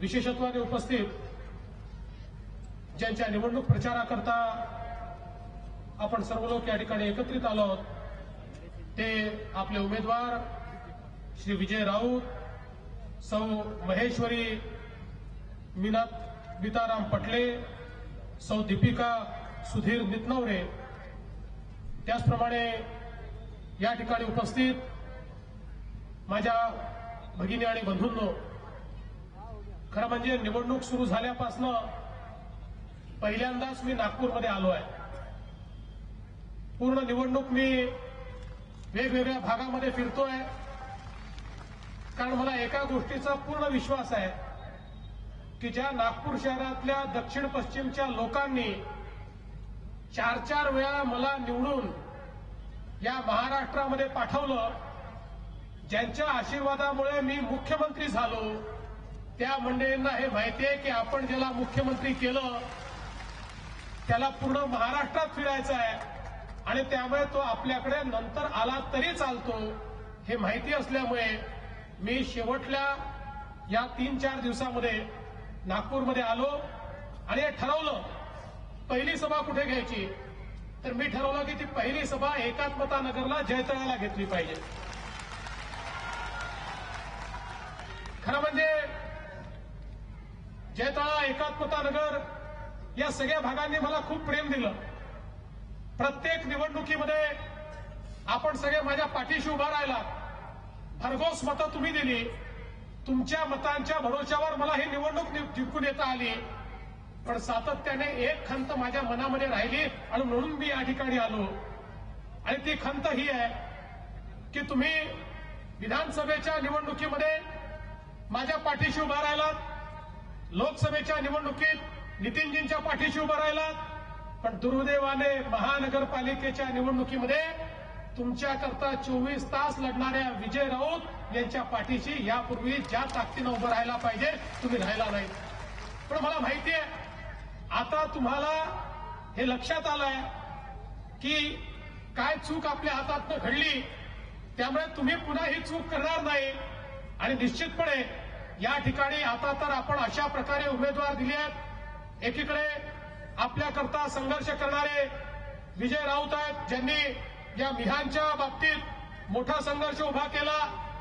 विशेषत्वाने उपस्थित ज्यांच्या निवडणूक प्रचाराकरता आपण सर्व लोक या ठिकाणी एकत्रित आलो आहोत ते आपले उमेदवार श्री विजय राऊत सौ महेश्वरी मीनात बिताराम पटले सौ दीपिका सुधीर नितनवरे त्याचप्रमाणे या ठिकाणी उपस्थित माझ्या भगिनी आणि बंधूंनो खरं म्हणजे निवडणूक सुरू झाल्यापासनं पहिल्यांदाच मी नागपूरमध्ये आलो आहे. पूर्ण निवडणूक मी वेगवेगळ्या भागामध्ये फिरतोय. कारण मला एका गोष्टीचा पूर्ण विश्वास आहे की ज्या नागपूर शहरातल्या दक्षिण पश्चिमच्या लोकांनी चार चार वेळा मला निवडून या महाराष्ट्रामध्ये पाठवलं ज्यांच्या आशीर्वादामुळे मी मुख्यमंत्री झालो त्या मंडळींना हे माहिती आहे की आपण ज्याला मुख्यमंत्री केलं त्याला पूर्ण महाराष्ट्रात फिरायचं आहे. आणि त्यामुळे तो आपल्याकडे नंतर आला तरी चालतो हे माहिती असल्यामुळे मी शेवटल्या या तीन चार दिवसामध्ये नागपूरमध्ये आलो आणि हे ठरवलं पहिली सभा कुठे घ्यायची? तर मी ठरवलं की ती पहिली सभा एकात्मता नगरला जयतळ्याला घेतली पाहिजे. खरं म्हणजे जयतळा एकात्मता नगर या सगळ्या भागांनी मला खूप प्रेम दिलं. प्रत्येक निवडणुकीमध्ये आपण सगळे माझ्या पाठीशी उभा राहिला. भरघोस मतं तुम्ही दिली. तुमच्या मतांच्या भरोश्यावर मला ही निवडणूक जिंकून येता आली. पण सातत्याने एक खंत माझ्या मनामध्ये राहिली आणि म्हणून मी या ठिकाणी आलो. आणि ती खंत ही आहे की तुम्ही विधानसभेच्या निवडणुकीमध्ये माझ्या पाठीशी उभा राहिलात. लोकसभेच्या निवडणुकीत नितीनजींच्या पाठीशी उभं राहिलात. पण दुर्दैवाने महानगरपालिकेच्या निवडणुकीमध्ये तुमच्याकरता चोवीस तास लढणाऱ्या विजय राऊत यांच्या पाठीशी यापूर्वी ज्या ताकदीनं उभं राहायला पाहिजे तुम्ही राहिला नाही. पण मला माहिती आहे आता तुम्हाला हे लक्षात आलंय की काय चूक आपल्या हातातनं घडली त्यामुळे तुम्ही पुन्हा ही चूक करणार नाही. आणि निश्चितपणे या ठिकाणी आता तर आपण अशा प्रकारे उमेदवार दिले आहेत. एकीकडे आपल्याकरता संघर्ष करणारे विजय राऊत आहेत ज्यांनी या मिहानच्या बाबतीत मोठा संघर्ष उभा केला.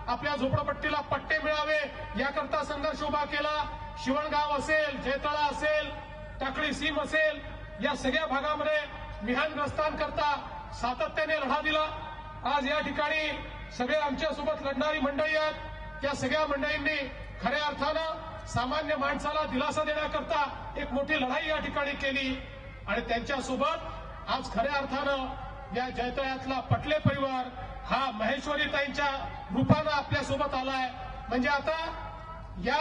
आपल्या झोपडपट्टीला पट्टे मिळावे याकरता संघर्ष उभा केला. शिवणगाव असेल जयतळा असेल टाकळी सीम असेल या सगळ्या भागामध्ये मिहानग्रस्तांकरता सातत्याने लढा दिला. आज या ठिकाणी सगळे आमच्यासोबत लढणारी मंडळी आहेत. त्या सगळ्या मंडळींनी खऱ्या अर्थानं सामान्य माणसाला दिलासा देण्याकरता एक मोठी लढाई या ठिकाणी केली आणि त्यांच्यासोबत आज खऱ्या अर्थानं या जयतळ्यातला पटले परिवार हा महेश्वरीताईंच्या रूपानं आपल्यासोबत आलाय. म्हणजे आता या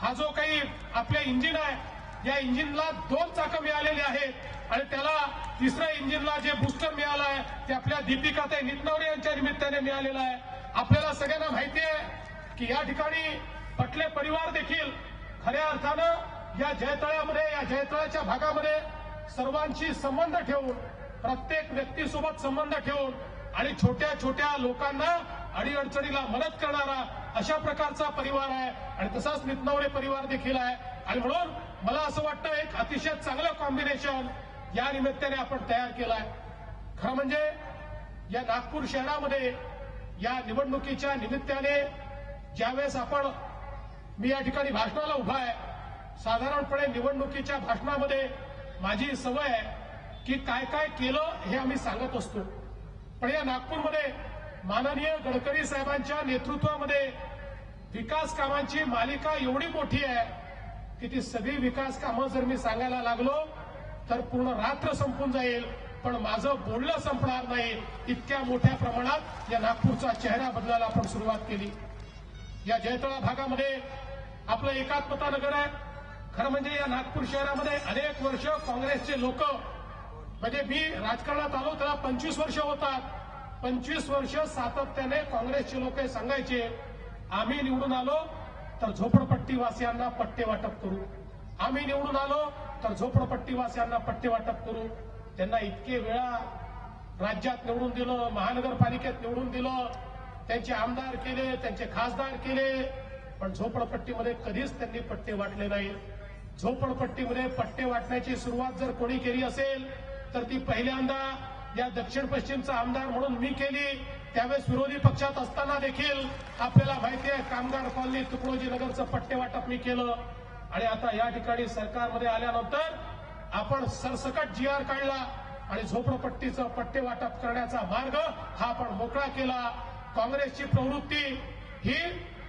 हा जो काही आपले इंजिन आहे या इंजिनला दोन चाकं मिळालेली आहेत आणि त्याला तिसऱ्या इंजिनला जे बुस्टर मिळालं आहे ते आपल्या दीपिका ते नितनवरे यांच्या निमित्ताने मिळालेलं आहे. आपल्याला सगळ्यांना माहिती आहे की या ठिकाणी पटले परिवार देखील खऱ्या अर्थानं या जयतळ्यामध्ये या जयतळ्याच्या भागामध्ये सर्वांशी संबंध ठेवून प्रत्येक व्यक्तीसोबत संबंध ठेवून आणि छोट्या छोट्या लोकांना अडीअडचणीला मदत करणारा अशा प्रकारचा परिवार आहे आणि तसाच नितनवरे परिवार देखील आहे. आणि म्हणून मला असं वाटतं एक अतिशय चांगलं कॉम्बिनेशन या निमित्ताने आपण तयार केलं आहे खरं म्हणजे या नागपूर शहरामध्ये या निवडणुकीच्या निमित्ताने ज्यावेळेस आपण मी या ठिकाणी भाषणाला उभा आहे. साधारणपणे निवडणुकीच्या भाषणामध्ये माझी सवय आहे की काय काय केलं हे आम्ही सांगत असतो. पण या नागपूरमध्ये माननीय गडकरी साहेबांच्या नेतृत्वामध्ये विकास कामांची मालिका एवढी मोठी आहे की ती सगळी विकास कामं जर मी सांगायला लागलो तर पूर्ण रात्र संपून जाईल. पण माझं बोलणं संपणार नाही. इतक्या मोठ्या प्रमाणात या नागपूरचा चेहरा बदलायला आपण सुरुवात केली. या जयतळा भागामध्ये आपलं एकात्मता नगर आहे. खरं म्हणजे या नागपूर शहरामध्ये अनेक वर्ष काँग्रेसचे लोक म्हणजे मी राजकारणात आलो त्याला पंचवीस वर्ष होतात. पंचवीस वर्ष सातत्याने काँग्रेसचे लोक सांगायचे आम्ही निवडून आलो तर झोपडपट्टीवासियांना पट्टे वाटप करू. आम्ही निवडून आलो तर झोपडपट्टीवासियांना पट्टे वाटप करू. त्यांना इतके वेळा राज्यात निवडून दिलं महानगरपालिकेत निवडून दिलं. त्यांचे आमदार केले त्यांचे खासदार केले. पण झोपडपट्टीमध्ये कधीच त्यांनी पट्टे वाटले नाही झोपडपट्टीमध्ये पट्टे वाटण्याची सुरुवात जर कोणी केली असेल तर ती पहिल्यांदा या दक्षिण पश्चिमचा आमदार म्हणून मी केली. त्यावेळेस विरोधी पक्षात असताना देखील आपल्याला माहिती आहे कामगार कॉलनी तुकडोजी नगरचं पट्टे वाटप मी केलं. आणि आता या ठिकाणी सरकारमध्ये आल्यानंतर आपण सरसकट जी आर काढला आणि झोपडपट्टीचं पट्टे वाटप करण्याचा मार्ग हा आपण मोकळा केला. काँग्रेसची प्रवृत्ती ही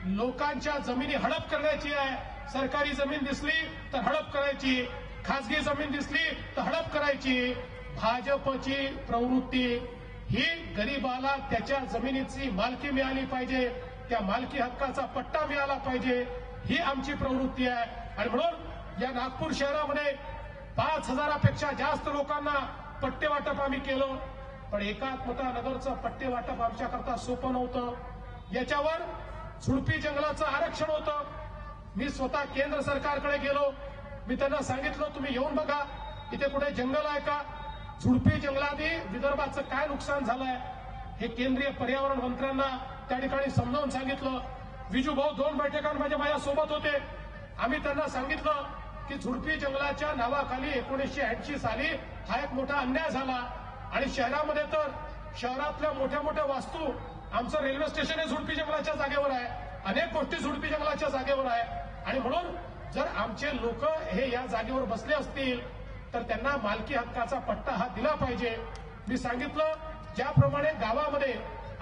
लोकांच्या जमिनी हडप करण्याची आहे. सरकारी जमीन दिसली तर हडप करायची. खासगी जमीन दिसली तर हडप करायची. भाजपची प्रवृत्ती ही गरीबाला त्याच्या जमिनीची मालकी मिळाली पाहिजे. त्या मालकी हक्काचा पट्टा मिळाला पाहिजे. ही आमची प्रवृत्ती आहे. आणि म्हणून या नागपूर शहरामध्ये पाच हजारापेक्षा जास्त लोकांना पट्टे वाटप आम्ही केलं. पण एकात्मता नगरचं पट्टे वाटप आमच्याकरता सोपं नव्हतं. याच्यावर झुडपी जंगलाचं आरक्षण होतं. मी स्वतः केंद्र सरकारकडे गेलो. मी त्यांना सांगितलं तुम्ही येऊन बघा. इथे कुठे जंगल आहे का? झुडपी जंगलाने विदर्भाचं काय नुकसान झालंय? हे केंद्रीय पर्यावरण मंत्र्यांना त्या ठिकाणी समजावून सांगितलं. विजू भाऊ दोन बैठकांमध्ये माझ्या सोबत होते. आम्ही त्यांना सांगितलं की झुडपी जंगलाच्या नावाखाली एकोणीसशे ऐंशी साली हा एक मोठा अन्याय झाला. आणि शहरामध्ये तर शहरातल्या मोठ्या मोठ्या वास्तू आमचं रेल्वे स्टेशन हे झुडपी जंगलाच्या जागेवर आहे. अनेक गोष्टी झुडपी जंगलाच्या जागेवर आहे. आणि म्हणून जर आमचे लोक हे या जागेवर बसले असतील तर त्यांना मालकी हक्काचा पट्टा हा दिला पाहिजे. मी सांगितलं ज्याप्रमाणे गावामध्ये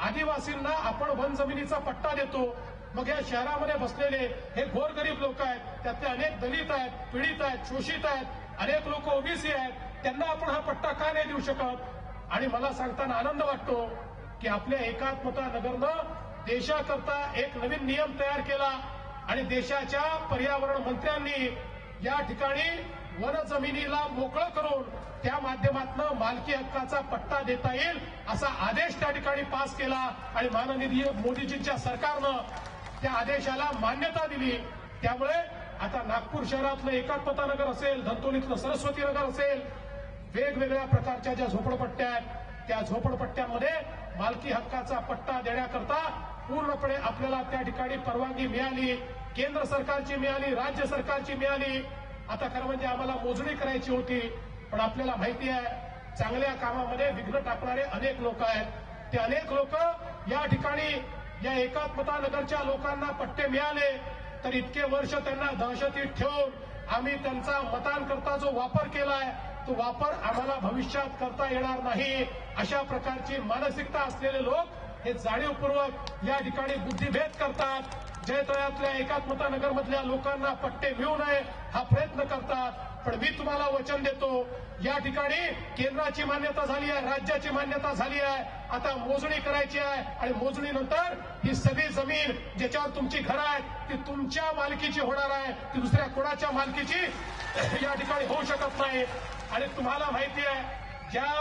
आदिवासींना आपण वन जमिनीचा पट्टा देतो मग या शहरामध्ये बसलेले हे गोरगरीब लोक आहेत त्यातले अनेक दलित आहेत पीडित आहेत शोषित आहेत अनेक लोक ओबीसी आहेत त्यांना आपण हा पट्टा का नाही देऊ शकत? आणि मला सांगताना आनंद वाटतो की आपल्या एकात्मता नगरनं देशाकरता एक नवीन नियम तयार केला आणि देशाच्या पर्यावरण मंत्र्यांनी या ठिकाणी वन जमिनीला मोकळं करून त्या माध्यमातून मालकी हक्काचा पट्टा देता येईल असा आदेश त्या ठिकाणी पास केला. आणि माननीय मोदीजींच्या सरकारनं त्या आदेशाला मान्यता दिली. त्यामुळे आता नागपूर शहरातलं एकात्मता नगर असेल धंतोलीतलं सरस्वती नगर असेल वेगवेगळ्या प्रकारच्या ज्या झोपडपट्ट्या आहेत त्या झोपडपट्ट्यामध्ये मालकी हक्काचा पट्टा देण्याकरता पूर्णपणे आपल्याला त्या ठिकाणी परवानगी मिळाली. केंद्र सरकारची मिळाली राज्य सरकारची मिळाली. आता खरं म्हणजे आम्हाला मोजणी करायची होती पण आपल्याला माहिती आहे चांगल्या कामामध्ये विघ्न टाकणारे अनेक लोक आहेत. ते अनेक लोक या ठिकाणी या एकात्मता नगरच्या लोकांना पट्टे मिळाले तर इतके वर्ष त्यांना दहशतीत ठेवून आम्ही त्यांचा मतांकरता जो वापर केलाय आहे वापर आम्हाला भविष्यात करता येणार नाही. अशा प्रकारची मानसिकता असलेले लोक हे जाणीवपूर्वक या ठिकाणी बुद्धिभेद करतात. जयतळ्यातल्या एकात्मता नगरमधल्या लोकांना पट्टे मिळू नये हा प्रयत्न करतात. पण मी तुम्हाला वचन देतो या ठिकाणी केंद्राची मान्यता झाली आहे राज्याची मान्यता झाली आहे. आता मोजणी करायची आहे आणि मोजणीनंतर ही सगळी जमीन ज्याच्यावर तुमची घरं आहेत ती तुमच्या मालकीची होणार आहे. ती दुसऱ्या कोणाच्या मालकीची या ठिकाणी होऊ शकत नाही. आणि तुम्हाला माहिती आहे ज्या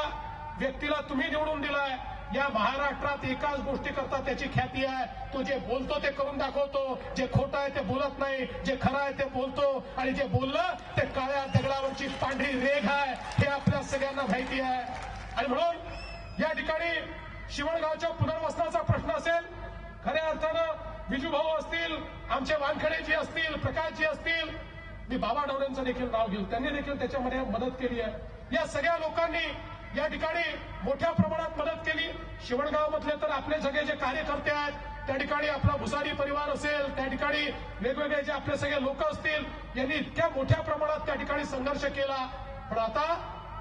व्यक्तीला तुम्ही निवडून दिलाय या महाराष्ट्रात एकाच गोष्टी करता त्याची ख्याती आहे. तो जे बोलतो ते करून दाखवतो जे खोटं आहे ते बोलत नाही जे खरं आहे ते बोलतो आणि जे बोललं ते काळ्या दगडावरची पांढरी रेघ आहे हे आपल्या सगळ्यांना माहिती आहे. आणि म्हणून या ठिकाणी शिवणगावच्या पुनर्वसनाचा प्रश्न असेल खऱ्या अर्थानं विजूभाऊ असतील आमचे वानखडेजी असतील प्रकाशजी असतील मी बाबा डवरेंचं देखील नाव घेऊ. त्यांनी देखील त्याच्यामध्ये मदत केली आहे. या सगळ्या लोकांनी या ठिकाणी मोठ्या प्रमाणात मदत केली. शिवणगावमधले तर आपले सगळे जे कार्यकर्ते आहेत त्या ठिकाणी आपला भुसारी परिवार असेल त्या ठिकाणी वेगवेगळे जे आपले सगळे लोक असतील यांनी इतक्या मोठ्या प्रमाणात त्या ठिकाणी संघर्ष केला. पण आता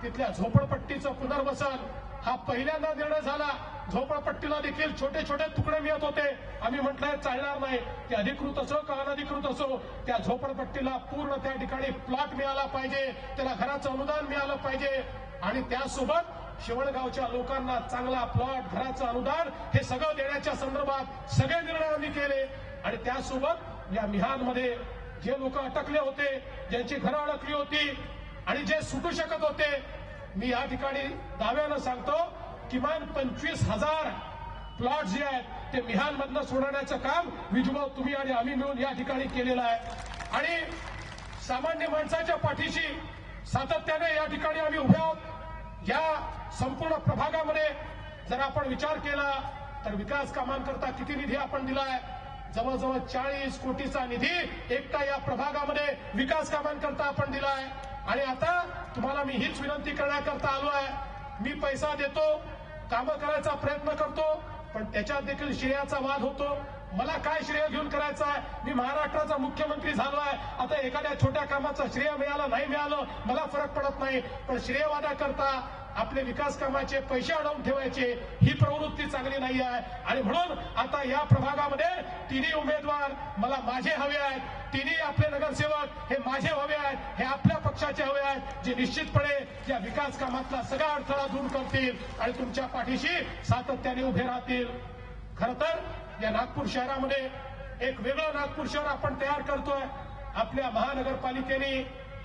तिथल्या झोपडपट्टीचं पुनर्वसन हा पहिल्यांदा निर्णय झाला. झोपडपट्टीला देखील छोटे छोटे तुकडे मिळत होते. आम्ही म्हटलंय चालणार नाही. ते अधिकृत असो का अनधिकृत असो त्या झोपडपट्टीला पूर्ण त्या ठिकाणी प्लॉट मिळाला पाहिजे. त्याला घराचं अनुदान मिळालं पाहिजे. आणि त्यासोबत शिवणगावच्या लोकांना चांगला प्लॉट घराचं अनुदान हे सगळं देण्याच्या संदर्भात सगळे निर्णय आम्ही केले. आणि त्यासोबत या मिहानमध्ये जे लोक अटकले होते ज्यांची घरं अडकली होती आणि जे सुटू शकत होते मी या ठिकाणी दाव्यानं सांगतो किमान पंचवीस हजार प्लॉट जे आहेत ते मिहानमधनं सोडवण्याचं काम विजूभाऊ तुम्ही आणि आम्ही मिळून या ठिकाणी केलेलं आहे. आणि सामान्य माणसाच्या पाठीशी सातत्याने या ठिकाणी आम्ही उभे आहोत. या संपूर्ण प्रभागामध्ये जर आपण विचार केला तर विकास कामांकरता किती निधी आपण दिलाय जवळजवळ चाळीस कोटीचा निधी एकटा या प्रभागामध्ये विकास कामांकरता आपण दिलाय आणि आता तुम्हाला मी हीच विनंती करण्याकरता आलो आहे. मी पैसा देतो कामं करायचा प्रयत्न करतो पण त्याच्यात देखील श्रेयाचा वाद होतो. मला काय श्रेय घेऊन करायचं आहे? मी महाराष्ट्राचा मुख्यमंत्री झालो आहे. आता एखाद्या छोट्या कामाचं श्रेय मिळालं नाही मिळालं मला फरक पडत नाही. पण श्रेयवादाकरता आपले विकास कामाचे पैसे अडवून ठेवायचे ही प्रवृत्ती चांगली नाही आहे. आणि म्हणून आता या प्रभागामध्ये तिन्ही उमेदवार मला माझे हवे आहेत. तिन्ही आपले नगरसेवक हे माझे हवे आहेत. हे आपल्या पक्षाचे हवे आहेत जे निश्चितपणे या विकास कामातला सगळा अडथळा दूर करतील आणि तुमच्या पाठीशी सातत्याने उभे राहतील. खर तर या नागपूर शहरामध्ये एक वेगळं नागपूर शहर आपण तयार करतोय. आपल्या महानगरपालिकेने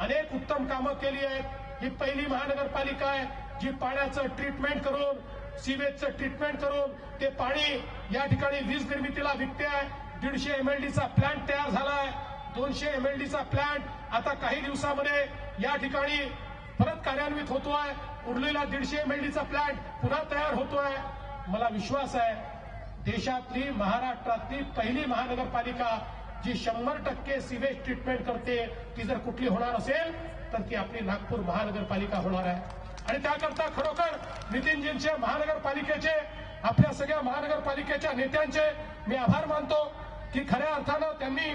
अनेक उत्तम कामं केली आहेत. ही पहिली महानगरपालिका आहे. जी पाण्याचं ट्रीटमेंट करून सिवेजचं ट्रीटमेंट करून ते पाणी या ठिकाणी वीज निर्मितीला विकते आहे. दीडशे एमएलडीचा प्लांट तयार झालाय. दोनशे एमएलडीचा प्लांट आता काही दिवसामध्ये या ठिकाणी परत कार्यान्वित होतोय. उरलेला दीडशे एमएलडीचा प्लांट पुन्हा तयार होतोय. मला विश्वास आहे देशातली महाराष्ट्रातली पहिली महानगरपालिका जी शंभर टक्के सिवेज ट्रीटमेंट करते ती जर कुठली होणार असेल तर ती आपली नागपूर महानगरपालिका होणार आहे. आणि त्याकरता खरोखर नितीनजींचे महानगरपालिकेचे आपल्या सगळ्या महानगरपालिकेच्या नेत्यांचे मी आभार मानतो की खऱ्या अर्थानं त्यांनी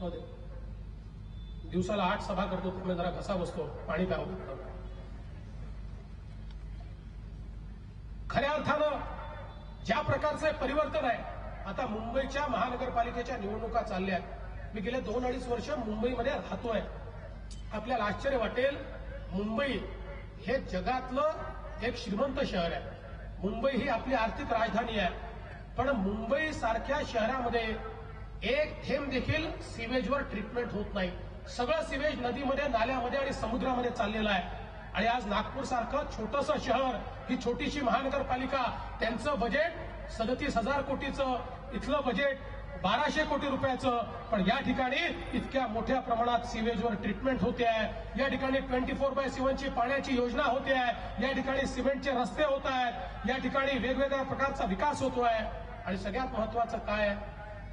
हो दिवसाला आठ सभा करतो त्यामुळे जरा घसा बसतो पाणी प्यावं. खऱ्या अर्थानं ज्या प्रकारचं परिवर्तन आहे आता मुंबईच्या महानगरपालिकेच्या निवडणुका चालल्या आहेत मी गेले दोन अडीच वर्ष मुंबईमध्ये राहतोय. आपल्याला आश्चर्य वाटेल मुंबई हे जगातलं एक श्रीमंत शहर आहे. मुंबई ही आपली आर्थिक राजधानी आहे. पण मुंबई सारख्या शहरामध्ये एक थेंब देखील सिवेजवर ट्रीटमेंट होत नाही. सगळं सिवेज नदीमध्ये नाल्यामध्ये आणि समुद्रामध्ये चाललेलं आहे. आणि आज नागपूर सारखं छोटंसं शहर ही छोटीशी महानगरपालिका त्यांचं बजेट सदतीस हजार कोटीचं. इथलं बजेट बाराशे कोटी रुपयाचं. पण या ठिकाणी इतक्या मोठ्या प्रमाणात सिवेजवर ट्रीटमेंट होते आहे. या ठिकाणी ट्वेंटी फोर बाय सेव्हनची पाण्याची योजना होते आहे. या ठिकाणी सिमेंटचे रस्ते होत आहेत. या ठिकाणी वेगवेगळ्या प्रकारचा विकास होतो आहे. आणि सगळ्यात महत्वाचं काय आहे?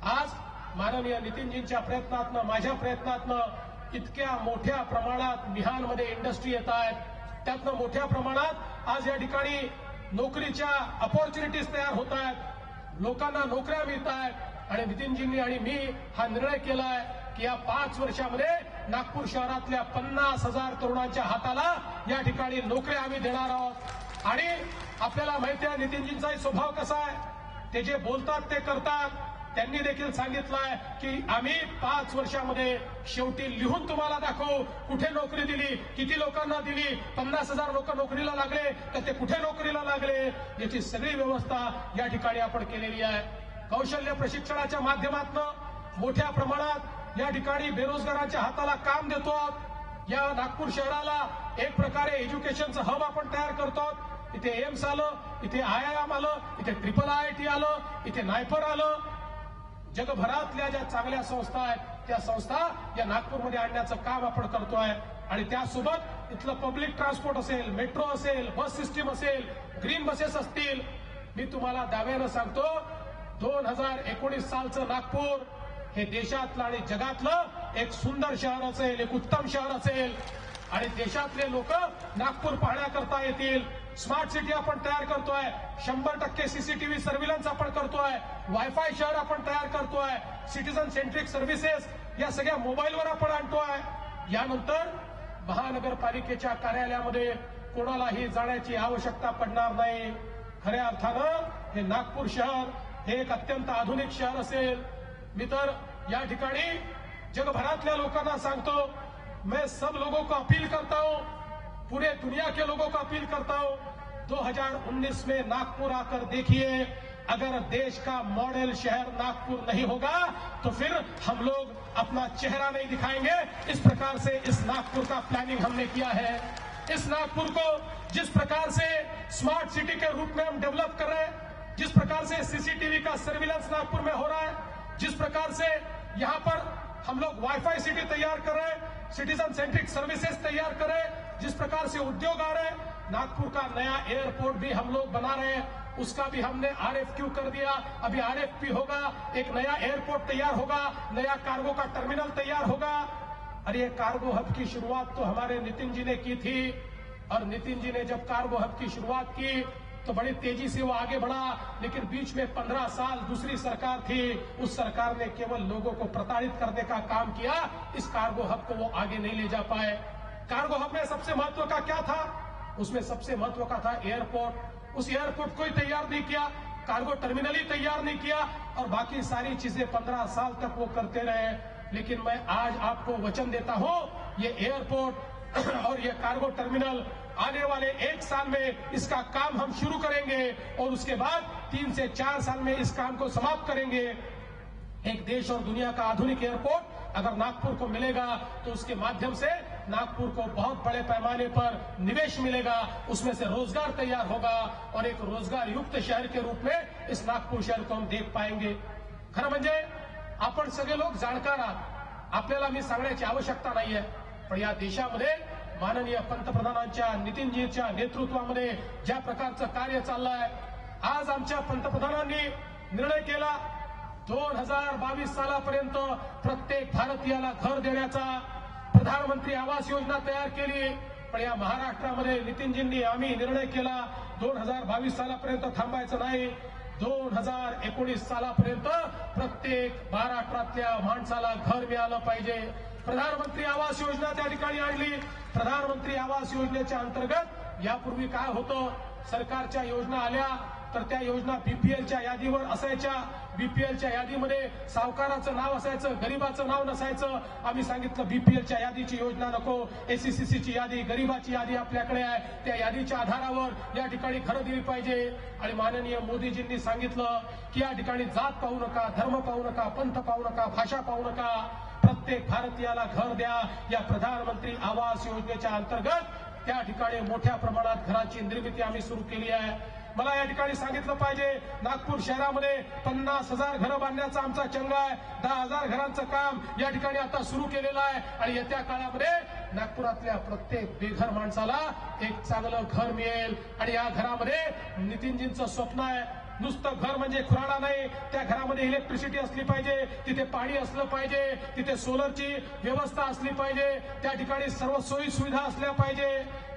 आज माननीय नितीनजींच्या प्रयत्नातनं माझ्या प्रयत्नातनं इतक्या मोठ्या प्रमाणात मिहानमध्ये इंडस्ट्री येत आहेत. त्यातनं मोठ्या प्रमाणात आज या ठिकाणी नोकरीच्या अपॉर्च्युनिटीज तयार होत आहेत. लोकांना नोकऱ्या मिळत आहेत आणि नितीनजींनी आणि मी हा निर्णय केलाय की या पाच वर्षामध्ये नागपूर शहरातल्या पन्नास हजार तरुणांच्या हाताला या ठिकाणी नोकऱ्या आम्ही देणार आहोत. आणि आपल्याला माहिती आहे नितीनजींचाही स्वभाव कसा आहे? ते जे बोलतात ते करतात. त्यांनी देखील सांगितलंय की आम्ही पाच वर्षामध्ये शेवटी लिहून तुम्हाला दाखवू. कुठे नोकरी दिली? किती लोकांना दिली? पन्नास हजार लोक नोकरीला लागले. तर ते कुठे नोकरीला लागले? याची सगळी व्यवस्था या ठिकाणी आपण केलेली आहे. कौशल्य प्रशिक्षणाच्या माध्यमातून मोठ्या प्रमाणात या ठिकाणी बेरोजगारांच्या हाताला काम देतो आहोत. या नागपूर शहराला एक प्रकारे एज्युकेशनचं हब आपण तयार करतो इथे एम्स आलं इथे आय आय एम आलं इथे ट्रिपल आय आय टी आलं इथे नायपर आलं जगभरातल्या ज्या चांगल्या संस्था आहेत त्या संस्था या नागपूरमध्ये आणण्याचं काम आपण करतोय. आणि त्यासोबत इथलं पब्लिक ट्रान्सपोर्ट असेल मेट्रो असेल बस सिस्टीम असेल ग्रीन बसेस असतील. मी तुम्हाला दाव्यानं सांगतो दोन हजार एकोणीस सालचं नागपूर हे देशातलं आणि जगातलं एक सुंदर शहर असेल एक उत्तम शहर असेल. आणि देशातले लोक नागपूर पाहण्याकरता येतील. स्मार्ट सिटी आपण तयार करतोय. शंभर टक्के सीसीटीव्ही सर्व्हिलन्स आपण करतोय. वायफाय शहर आपण तयार करतोय. सिटीजन सेंट्रिक सर्व्हिसेस या सगळ्या मोबाईलवर आपण आणतोय. यानंतर महानगरपालिकेच्या कार्यालयामध्ये कोणालाही जाण्याची आवश्यकता पडणार नाही. खऱ्या अर्थानं हे नागपूर शहर हे एक अत्यंत आधुनिक शहर असेल. मी तर या ठिकाणी जगभरातल्या लोकांना सांगतो मैं सब लोगों को अपील करता हूं पूरे दुनिया के लोगों को अपील करता हूँ 2019 में नागपुर आकर देखिए, अगर देश का मॉडल शहर नागपुर नहीं होगा तो फिर हम लोग अपना चेहरा नहीं दिखाएँगे। इस प्रकार से इस नागपुर का प्लानिंग हमने किया है। इस नागपुर को जिस प्रकार से स्मार्ट सिटी के रूप में हम डेवलप कर रहे हैं, जिस प्रकार से सीसीटीवी का सर्विलांस नागपुर में हो रहा है, जिस प्रकार से यहाँ पर हम लोग वाईफाई सिटी तैयार कर रहे हैं सिटीजन सेंट्रिक सर्विसेज़ तैयार कर रहे हैं जिस प्रकार से उद्योग आ रहे हैं, नागपुर का नया एयरपोर्ट भी हम लोग बना रहे हैं, उसका भी हमने आरएफक्यू कर दिया। अभी आरएफपी होगा, एक नया एयरपोर्ट तैयार होगा, नया कार्गो का टर्मिनल तैयार होगा। अरे ये कार्गो हब की शुरुआत तो हमारे नितिन जी ने की थी। और नितिन जी ने जब कार्गो हब की शुरुआत की तो बड़ी तेज़ी से वो आगे बढ़ा। लेकिन बीच में पंद्रह साल दूसरी सरकार थी, उस सरकार ने केवल लोगों को प्रताड़ित करने का काम किया। इस कार्गो हब को वो आगे नहीं ले जा पाए। कार्गो हब में सबसे महत्व का क्या था? उसमें सबसे महत्व का था एयरपोर्ट। उस एयरपोर्ट को ही तैयार नहीं किया कार्गो टर्मिनल ही तैयार नहीं किया और बाकी सारी चीज़ें पंद्रह साल तक वो करते रहे। लेकिन मैं आज आपको वचन देता हूँ, ये एयरपोर्ट और ये कार्गो टर्मिनल आने वाले एक साल में इसका काम हम शुरू करेंगे और उसके बाद तीन से चार साल में इस काम को समाप्त करेंगे। एक देश और दुनिया का आधुनिक एयरपोर्ट अगर नागपुर को मिलेगा तो उसके माध्यम से नागपुर को बहुत बड़े पैमाने पर निवेश मिलेगा। उसमें से रोजगार तैयार होगा और एक रोजगार युक्त शहर के रूप में इस नागपूर शहर को हम देख पाएंगे। खरं म्हणजे आपण सगळे लोक जाणकार आहात। आपल्याला मी सांगण्याची आवश्यकता नाहीये पण या देशामध्ये माननीय पंतप्रधानांच्या नितीनजीच्या नेतृत्वामध्ये ज्या प्रकारचं कार्य चाललंय आज आमच्या पंतप्रधानांनी निर्णय केला दोन हजार बावीस सालापर्यंत प्रत्येक भारतीयाला घर देण्याचा. प्रधानमंत्री आवास योजना तयार केली. पण या महाराष्ट्रामध्ये नितीनजींनी आम्ही निर्णय केला दोन हजार बावीस सालापर्यंत थांबायचं नाही. दोन हजार एकोणीस सालापर्यंत प्रत्येक महाराष्ट्रातल्या माणसाला घर मिळालं पाहिजे. प्रधानमंत्री आवास योजना त्या ठिकाणी आणली. प्रधानमंत्री आवास योजनेच्या अंतर्गत यापूर्वी काय होतं? सरकारच्या योजना आल्या तर त्या योजना बीपीएलच्या यादीवर असायच्या. बीपीएलच्या यादीमध्ये सावकाराचं नाव असायचं गरीबाचं नाव नसायचं. आम्ही सांगितलं बीपीएलच्या यादीची योजना नको. एसीसीसीची यादी गरीबाची यादी आपल्याकडे आहे. त्या यादीच्या आधारावर या ठिकाणी घरं दिली पाहिजे. आणि माननीय मोदीजींनी सांगितलं की या ठिकाणी जात पाहू नका धर्म पाहू नका पंथ पाहू नका भाषा पाहू नका. प्रत्येक भारतीयाला घर द्या. या प्रधानमंत्री आवास योजनेच्या अंतर्गत त्या ठिकाणी मोठ्या प्रमाणात घराची निर्मिती आम्ही सुरू केली आहे. मला या ठिकाणी सांगितलं पाहिजे नागपूर शहरामध्ये पन्नास हजार घरं बांधण्याचा आमचा चंग आहे. दहा हजार घरांचं काम या ठिकाणी आता सुरू केलेलं आहे. आणि येत्या काळामध्ये नागपुरातल्या प्रत्येक बेघर माणसाला एक चांगलं घर मिळेल. आणि या घरामध्ये नितीनजींचं स्वप्न आहे नुसतं घर म्हणजे खुराडा नाही. त्या घरामध्ये इलेक्ट्रिसिटी असली पाहिजे तिथे पाणी असलं पाहिजे तिथे सोलरची व्यवस्था असली पाहिजे त्या ठिकाणी सर्व सोयी सुविधा असल्या पाहिजे.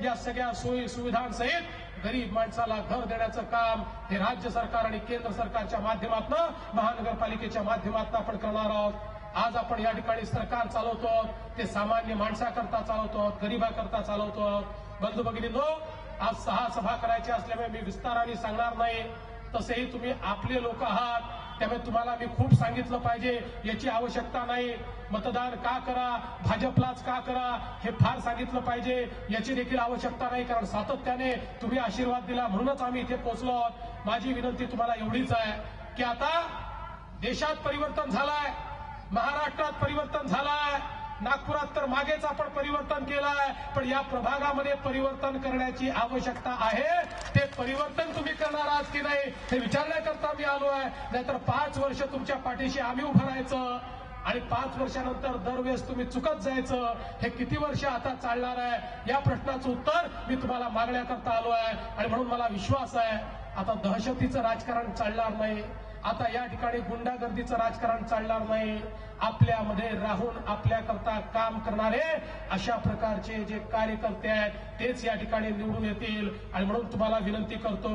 या सगळ्या सोयी सुविधांसहित गरीब माणसाला घर देण्याचं काम हे राज्य सरकार आणि केंद्र सरकारच्या माध्यमातून महानगरपालिकेच्या माध्यमातून आपण करणार आहोत. आज आपण या ठिकाणी सरकार चालवतो ते सामान्य माणसाकरता चालवतो आहोत गरीबाकरता चालवतो बंधू भगिनी आज सहा सभा करायची असल्यामुळे मी विस्ताराने सांगणार नाही. तसेही तुम्ही आपले लोक आहात त्यामुळे तुम्हाला मी खूप सांगितलं पाहिजे याची आवश्यकता नाही. मतदान का करा भाजपलाच का करा हे फार सांगितलं पाहिजे याची देखील आवश्यकता नाही कारण सातत्याने तुम्ही आशीर्वाद दिला म्हणूनच आम्ही इथे पोहोचलो आहोत. माझी विनंती तुम्हाला एवढीच आहे की आता देशात परिवर्तन झालंय महाराष्ट्रात परिवर्तन झालंय नागपुरात तर मागेच आपण परिवर्तन केलं आहे पण या प्रभागामध्ये परिवर्तन करण्याची आवश्यकता आहे. ते परिवर्तन तुम्ही करणार आहात की नाही हे विचारण्याकरता मी आलो आहे नाहीतर पाच वर्ष तुमच्या पाठीशी आम्ही उभं राहायचं आणि पाच वर्षानंतर दरवेळेस तुम्ही चुकत जायचं हे किती वर्ष आता चालणार आहे? या प्रश्नाचं उत्तर मी तुम्हाला मागण्याकरता आलो आहे आणि म्हणून मला विश्वास आहे आता दहशतीचं राजकारण चालणार नाही. आता या ठिकाणी गुंडागर्दीचं राजकारण चालणार नाही. आपल्यामध्ये राहून आपल्याकरता काम करणारे अशा प्रकारचे जे कार्यकर्ते आहेत तेच या ठिकाणी निवडून येतील. आणि म्हणून तुम्हाला विनंती करतो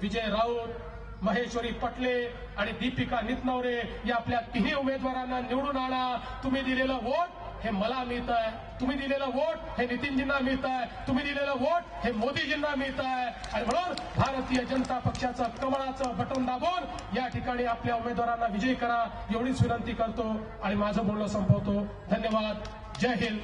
विजय राऊत महेश्वरी पटले आणि दीपिका नितनवरे या आपल्या तिन्ही उमेदवारांना निवडून आणा. तुम्ही दिलेलं वोट हे मला मिळत आहे तुम्ही दिलेलं वोट हे नितीनजींना मिळत आहे तुम्ही दिलेलं वोट हे मोदीजींना मिळत आहे आणि म्हणून भारतीय जनता पक्षाचं कमळाचं बटन दाबून या ठिकाणी आपल्या उमेदवारांना विजयी करा एवढीच विनंती करतो आणि माझं बोलणं संपवतो. धन्यवाद. जय हिंद.